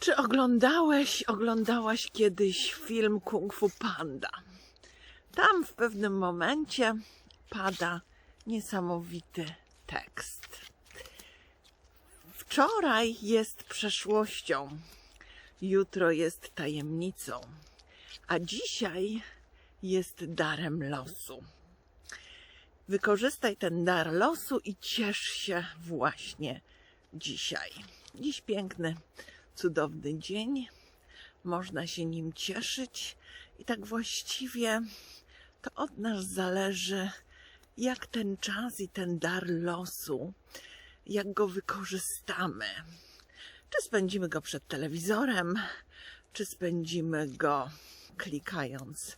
Czy oglądałeś, oglądałaś kiedyś film Kung Fu Panda? Tam w pewnym momencie pada niesamowity tekst. Wczoraj jest przeszłością, jutro jest tajemnicą, a dzisiaj jest darem losu. Wykorzystaj ten dar losu i ciesz się właśnie dzisiaj. Dziś piękny, cudowny dzień. Można się nim cieszyć i tak właściwie to od nas zależy, jak ten czas i ten dar losu, jak go wykorzystamy. Czy spędzimy go przed telewizorem, czy spędzimy go klikając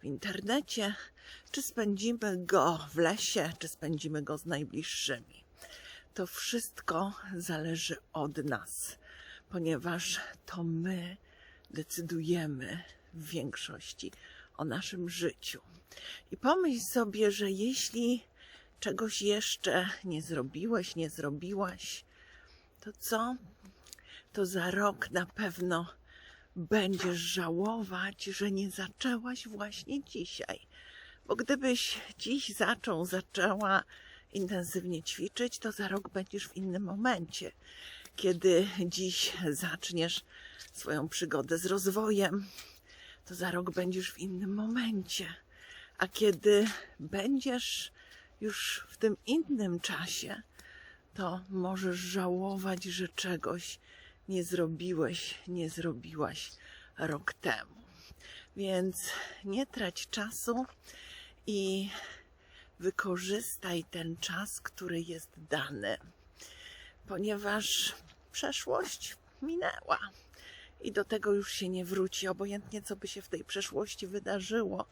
w internecie, czy spędzimy go w lesie, czy spędzimy go z najbliższymi. To wszystko zależy od nas, ponieważ to my decydujemy w większości o naszym życiu. I pomyśl sobie, że jeśli czegoś jeszcze nie zrobiłeś, nie zrobiłaś, to co? To za rok na pewno będziesz żałować, że nie zaczęłaś właśnie dzisiaj. Bo gdybyś dziś zaczął, zaczęła intensywnie ćwiczyć, to za rok będziesz w innym momencie. Kiedy dziś zaczniesz swoją przygodę z rozwojem, to za rok będziesz w innym momencie. A kiedy będziesz już w tym innym czasie, to możesz żałować, że czegoś nie zrobiłeś, nie zrobiłaś rok temu. Więc nie trać czasu i wykorzystaj ten czas, który jest dany, ponieważ przeszłość minęła i do tego już się nie wróci. Obojętnie, co by się w tej przeszłości wydarzyło,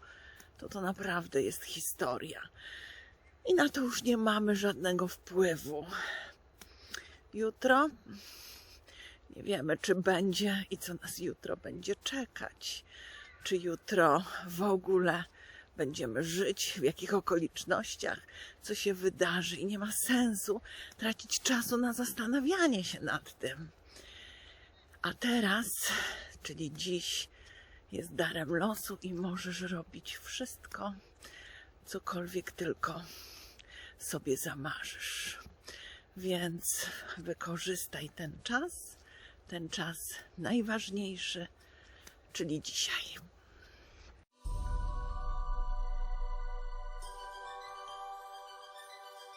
to to naprawdę jest historia. I na to już nie mamy żadnego wpływu. Jutro nie wiemy, czy będzie i co nas jutro będzie czekać. Czy jutro w ogóle będziemy żyć, w jakich okolicznościach, co się wydarzy, i nie ma sensu tracić czasu na zastanawianie się nad tym. A teraz, czyli dziś, jest darem losu i możesz robić wszystko, cokolwiek tylko sobie zamarzysz. Więc wykorzystaj ten czas, ten czas najważniejszy, czyli dzisiaj.